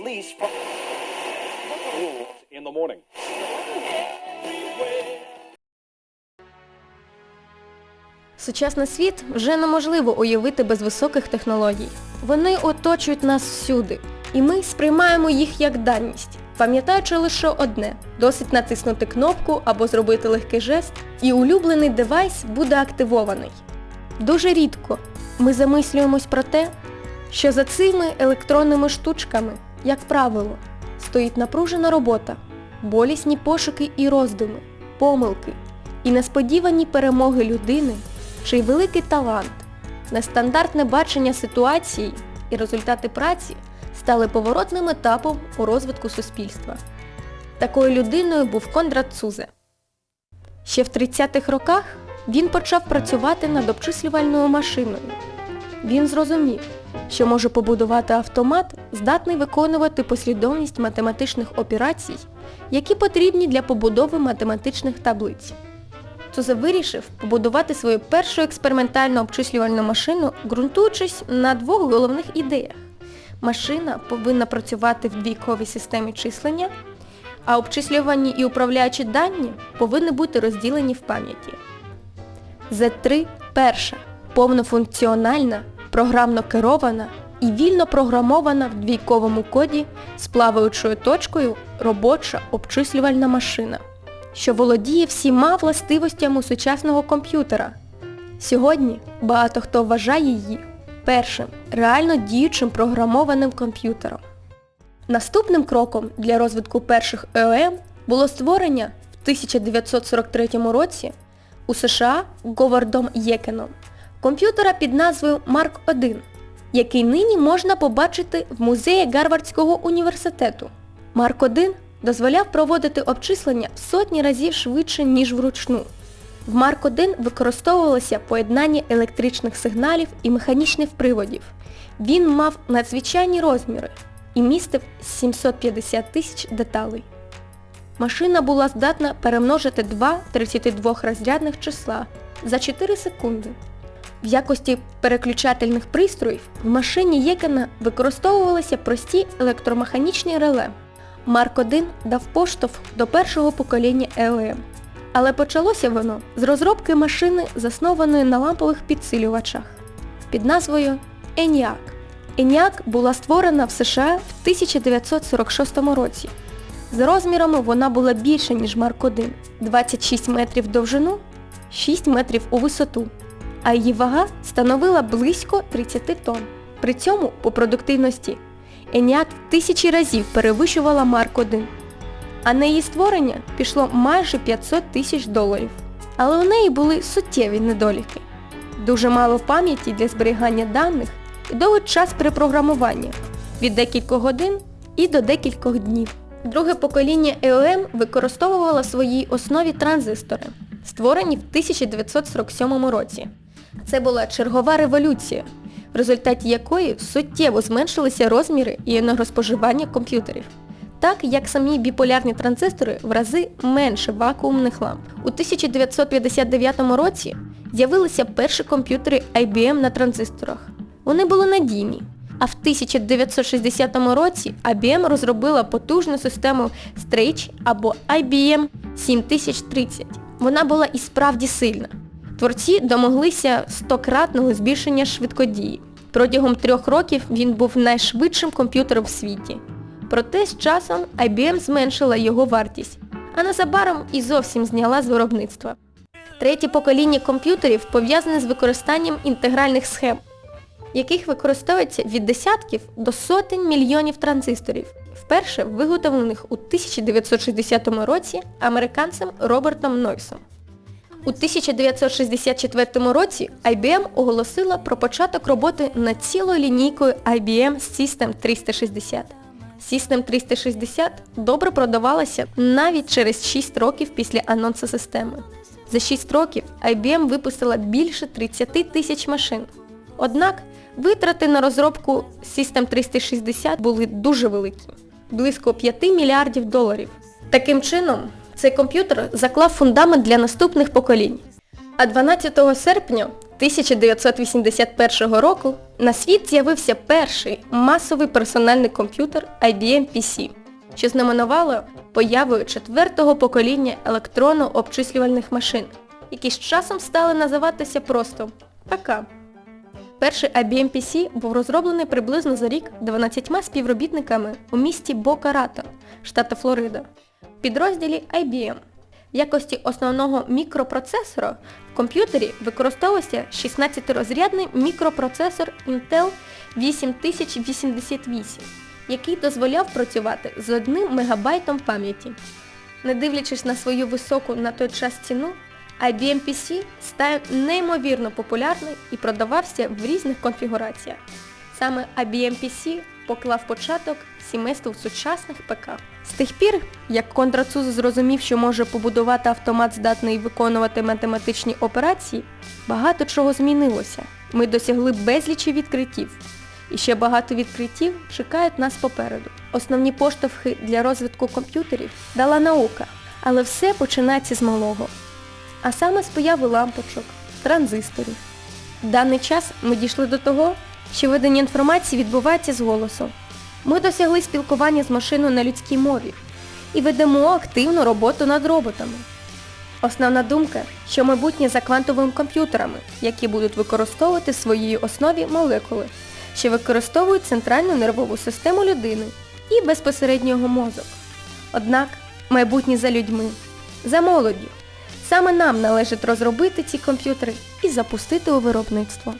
or lease from in the morning. Сучасний світ вже неможливо уявити без високих технологій. Вони оточують нас всюди, і ми сприймаємо їх як даність, пам'ятаючи лише одне – досить натиснути кнопку або зробити легкий жест, і улюблений девайс буде активований. Дуже рідко ми замислюємось про те, що за цими електронними штучками, як правило, стоїть напружена робота, болісні пошуки і роздуми, помилки і несподівані перемоги людини, чий великий талант, нестандартне бачення ситуації і результати праці стали поворотним етапом у розвитку суспільства. Такою людиною був Конрад Цузе. Ще в 30-х роках він почав працювати над обчислювальною машиною. Він зрозумів, що може побудувати автомат, здатний виконувати послідовність математичних операцій, які потрібні для побудови математичних таблиць. Цузе вирішив побудувати свою першу експериментальну обчислювальну машину, ґрунтуючись на двох головних ідеях. Машина повинна працювати в двійковій системі числення, а обчислювані і управляючі дані повинні бути розділені в пам'яті. Z3 перша повнофункціональна, програмно керована і вільно програмована в двійковому коді з плаваючою точкою робоча обчислювальна машина, що володіє всіма властивостями сучасного комп'ютера. Сьогодні багато хто вважає її першим реально діючим програмованим комп'ютером. Наступним кроком для розвитку перших ЕОМ було створення в 1943 році у США Говардом Єкеном комп'ютера під назвою Марк 1 який нині можна побачити в музеї Гарвардського університету. Марк 1 дозволяв проводити обчислення в сотні разів швидше, ніж вручну. В Марк 1 використовувалося поєднання електричних сигналів і механічних приводів. Він мав надзвичайні розміри і містив 750 тисяч деталей. Машина була здатна перемножити два 32-розрядних числа за 4 секунди. В якості переключательних пристроїв в машині Єкена використовувалися прості електромеханічні реле. Марк 1 дав поштовх до першого покоління ЕОМ. Але почалося воно з розробки машини, заснованої на лампових підсилювачах під назвою ENIAC. ENIAC була створена в США в 1946 році. За розмірами вона була більша, ніж Марк 1 – 26 метрів в довжину, 6 метрів у висоту, а її вага становила близько 30 тонн. При цьому по продуктивності ENIAC в тисячі разів перевищувала Марк 1 а на її створення пішло майже 500 тисяч доларів. Але у неї були суттєві недоліки. Дуже мало пам'яті для зберігання даних і довгий час перепрограмування від декількох годин і до декількох днів. Друге покоління EOM використовувало в своїй основі транзистори, створені в 1947 році. Це була чергова революція, в результаті якої суттєво зменшилися розміри і енергоспоживання комп'ютерів так як самі біполярні транзистори в рази менше вакуумних ламп. У 1959 році з'явилися перші комп'ютери IBM на транзисторах. Вони були надійні. А в 1960 році IBM розробила потужну систему Stretch або IBM 7030. Вона була і справді сильна. Творці домоглися стократного збільшення швидкодії. Протягом трьох років він був найшвидшим комп'ютером в світі. Проте з часом IBM зменшила його вартість, а незабаром і зовсім зняла з виробництва. Третє покоління комп'ютерів пов'язане з використанням інтегральних схем, яких використовується від десятків до сотень мільйонів транзисторів, вперше виготовлених у 1960 році американцем Робертом Нойсом. У 1964 році IBM оголосила про початок роботи над цілою лінійкою IBM System 360. System 360 добре продавалася навіть через 6 років після анонсу системи. За 6 років IBM випустила більше 30 тисяч машин. Однак витрати на розробку System 360 були дуже великі – близько 5 мільярдів доларів. Таким чином, цей комп'ютер заклав фундамент для наступних поколінь. А 12 серпня 1981 року на світ з'явився перший масовий персональний комп'ютер IBM PC, що знаменувало появою четвертого покоління електронно-обчислювальних машин, які з часом стали називатися просто ПК. Перший IBM PC був розроблений приблизно за рік 12 співробітниками у місті Бока-Ратон, штату Флорида, підрозділі IBM. В якості основного мікропроцесора в комп'ютері використовувався 16-розрядний мікропроцесор Intel 8088, який дозволяв працювати з 1 МБ пам'яті. Не дивлячись на свою високу на той час ціну, IBM PC став неймовірно популярний і продавався в різних конфігураціях. Саме IBM PC поклав початок сімейству сучасних ПК. З тих пір, як Кондрацуз зрозумів, що може побудувати автомат, здатний виконувати математичні операції, багато чого змінилося. Ми досягли безлічі відкриттів. І ще багато відкриттів чекають нас попереду. Основні поштовхи для розвитку комп'ютерів дала наука, але все починається з малого. А саме з появи лампочок, транзисторів. В даний час ми дійшли до того, що ведення інформації відбувається з голосу. Ми досягли спілкування з машиною на людській мові і ведемо активну роботу над роботами. Основна думка, що майбутнє за квантовими комп'ютерами, які будуть використовувати в своїй основі молекули, що використовують центральну нервову систему людини і безпосередньо його мозок. Однак майбутнє за людьми, за молоддю. Саме нам належить розробити ці комп'ютери і запустити у виробництво.